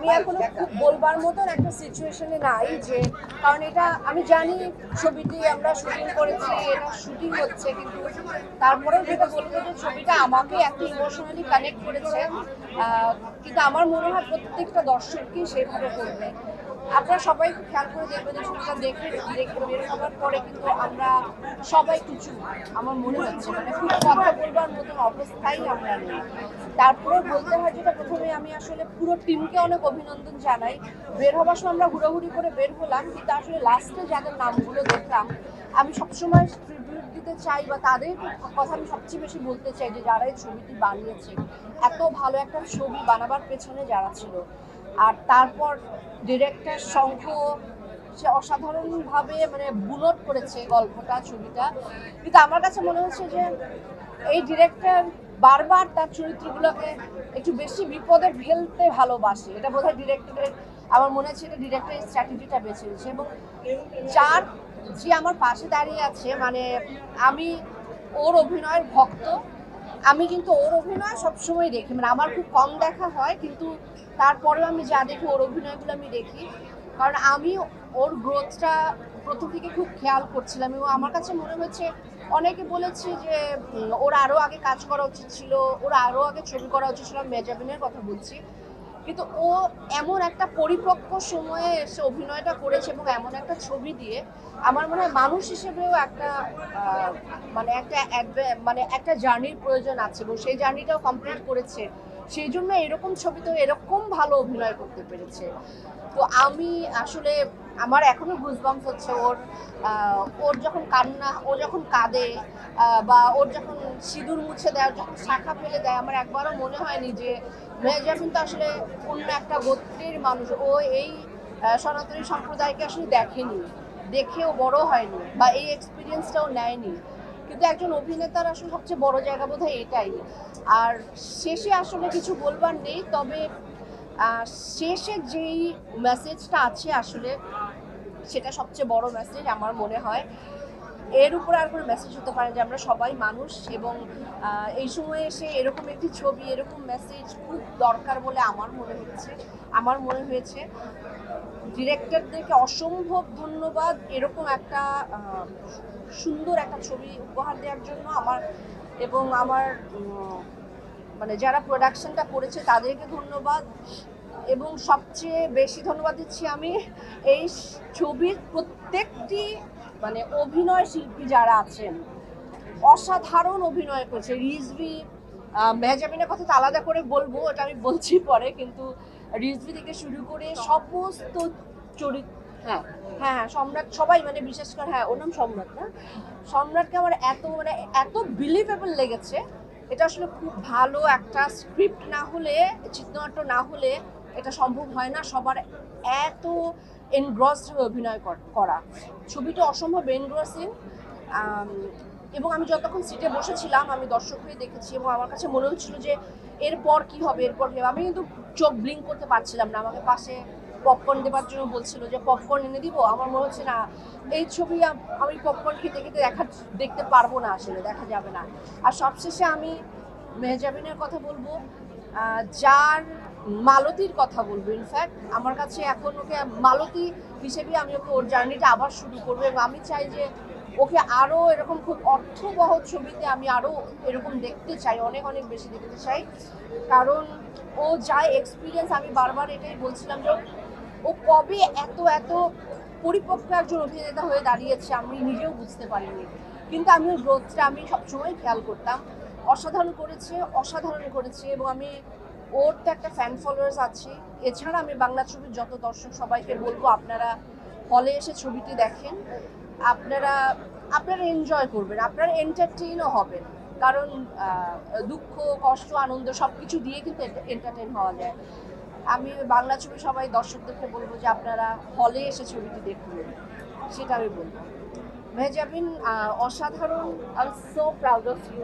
আমি এখনও খুব বলবার মতন একটা সিচুয়েশনে নাই যে কারণ এটা আমি জানি ছবিটি আমরা শুটিং করেছি এটা শুটিং হচ্ছে কিন্তু তারপরেও যেটা বলব যে ছবিটা আমাকে এত ইমোশনালি কানেক্ট করেছে কিন্তু আমার মনে হয় প্রত্যেকটা দর্শককেই সেভাবে করবে। আপনারা সবাই খেয়াল করে দেখবেন যে ছবিটা দেখে দেখে বের হওয়ার পরে কিন্তু আমরা সবাই কিছু আমার মনে হচ্ছে মানে খুব কথা বলবার মতন অবস্থাই আমরা নেই। তারপরে বলতে হয় যেটা প্রথমে আমি আসলে পুরো টিমকে অনেক অভিনন্দন জানাই। বের হবার সময় আমরা ঘোরাঘুরি করে বের হলাম, কিন্তু আসলে লাস্টে যাদের নামগুলো দেখলাম, আমি সবসময় ট্রিবিউট দিতে চাই বা তাদের কথা আমি সবচেয়ে বেশি বলতে চাই যে যারা এই ছবিটি বানিয়েছে, এত ভালো একটা ছবি বানাবার পেছনে যারা ছিল। আর তারপর ডিরেক্টর শঙ্খ, সে অসাধারণভাবে মানে বুলট করেছে গল্পটা, ছবিটা। কিন্তু আমার কাছে মনে হচ্ছে যে এই ডিরেক্টর বারবার তার চরিত্রগুলোকে একটু বেশি বিপদে ফেলতে ভালোবাসে। এটা বোধহয় ডিরেক্টরের আমার মনে হচ্ছে এটা ডিরেক্টরের স্ট্র্যাটেজিটা বেছে নিয়েছে। এবং চার, যে আমার পাশে দাঁড়িয়ে আছে মানে আমি ওর অভিনয়ের ভক্ত আমি কিন্তু ওর অভিনয় সবসময় দেখি। মানে আমার খুব কম দেখা হয়, কিন্তু তারপরেও আমি যা দেখি ওর অভিনয়গুলো আমি দেখি। কারণ আমি ওর গ্রোথটা প্রথম থেকে খুব খেয়াল করছিলাম এবং আমার কাছে মনে হয়েছে, অনেকে বলেছে যে ওর আরও আগে কাজ করা উচিত ছিল, ওর আরও আগে ছবি করা উচিত ছিল মেজাবিনের কথা বলছি। কিন্তু ও এমন একটা পরিপক্ক সময়ে এসে অভিনয়টা করেছে এবং এমন একটা ছবি দিয়ে আমার মনে হয় মানুষ হিসেবেও একটা মানে একটা মানে একটা জার্নির প্রয়োজন আছে এবং সেই জার্নিটাও কমপ্লিট করেছে। সেই জন্য এরকম ছবি তো এরকম ভালো অভিনয় করতে পেরেছে। তো আমি আসলে আমার এখনও গুজবাম্স হচ্ছে ওর ওর যখন কান্না, ও যখন কাঁদে বা ওর যখন সিঁদুর মুছে দেয় যখন শাখা ফেলে দেয়, আমার একবারও মনে হয়নি যে মেজাবিন তো আসলে অন্য একটা গোত্রের মানুষ। ও এই সনাতনী সম্প্রদায়কে আসলে দেখেনি, দেখেও বড় হয়নি, বা এই এক্সপিরিয়েন্সটাও নেয়নি। কিন্তু একজন অভিনেতার আসলে সবচেয়ে বড় জায়গা বোধ এটাই। আর শেষে আসলে কিছু বলবার নেই, তবে শেষে যেই মেসেজটা আছে আসলে সেটা সবচেয়ে বড় মেসেজ আমার মনে হয়। এর উপর আর কোনো মেসেজ হতে পারে যে আমরা সবাই মানুষ এবং এই সময়ে এসে এরকম একটি ছবি, এরকম মেসেজ খুব দরকার বলে আমার মনে হচ্ছে। আমার মনে হয়েছে ডিরেক্টরদেরকে অসম্ভব ধন্যবাদ এরকম একটা সুন্দর একটা ছবি উপহার দেওয়ার জন্য আমার এবং আমার মানে যারা প্রোডাকশনটা করেছে তাদেরকে ধন্যবাদ। এবং সবচেয়ে বেশি ধন্যবাদ দিচ্ছি আমি এই ছবির প্রত্যেকটি মানে অভিনয় শিল্পী যারা আছেন। অসাধারণ অভিনয় করেছে। রিজভি আহ, মেহজাবিনের কথা তো আলাদা করে বলব ওটা আমি বলছি পরে কিন্তু রিজভি থেকে শুরু করে সমস্ত চরিত্র হ্যাঁ হ্যাঁ হ্যাঁ সম্রাট সবাই মানে বিশেষ করে হ্যাঁ ওর নাম সম্রাট না? সম্রাটকে আমার এত মানে এত বিলিভেবল লেগেছে এটা আসলে খুব ভালো একটা স্ক্রিপ্ট না হলে, চিত্রনাট্য না হলে এটা সম্ভব হয় না সবার এত এনগ্রসড হয়ে অভিনয় কর- ছবিটা অসম্ভব এনগ্রসিং এবং আমি যতক্ষণ সিটে বসেছিলাম, আমি দর্শক হয়ে দেখেছি এবং আমার কাছে মনে হচ্ছিল যে এরপর কি হবে, এরপর আমি কিন্তু চোখ ব্লিঙ্ক করতে পারছিলাম না, আমাকে পাশে পপকর্ন দেবার জন্য বলছিল যে পপকর্ন এনে দিব। আমার মনে হচ্ছে না, এই ছবি আমি পপকর্ন খেতে খেতে দেখা দেখতে পারব না আসলে, দেখা যাবে না। আর সবশেষে আমি মেহজাবিনের কথা বলব যার মালতীর কথা বলব ইনফ্যাক্ট আমার কাছে এখন ওকে মালতী হিসেবে আমি ওকে ওর জার্নিটা আবার শুরু করব এবং আমি চাই যে ওকে আরও এরকম খুব অর্থবহ ছবিতে আমি আরও এরকম দেখতে চাই, অনেক অনেক বেশি দেখতে চাই। কারণ ও যা এক্সপিরিয়েন্স আমি বারবার এটাই বলছিলাম যে ও কবে এত এত পরিপক্ক একজন অভিনেতা হয়ে দাঁড়িয়েছে আমি নিজেও বুঝতে পারিনি। কিন্তু আমি ওর গ্রোথটা আমি সবসময় খেয়াল করতাম। অসাধারণ করেছে অসাধারণ করেছে এবং আমি, ওর তো একটা ফ্যান ফলোয়ার্স আছে। এছাড়া আমি বাংলা ছবির যত দর্শক সবাইকে বলব, আপনারা হলে এসে ছবিটি দেখেন। আপনারা আপনারা এনজয় করবেন, আপনারা এন্টারটেইনও হবেন। কারণ দুঃখ, কষ্ট, আনন্দ সব কিছু দিয়ে কিন্তু এন্টারটেইন হওয়া যায়। আমি বাংলা ছবি সবাই দর্শকদেরকে বলব যে আপনারা হলে এসে ছবিটি দেখুন। সেটা আমি বলব। মেহজাবিন অসাধারণ I am so proud of you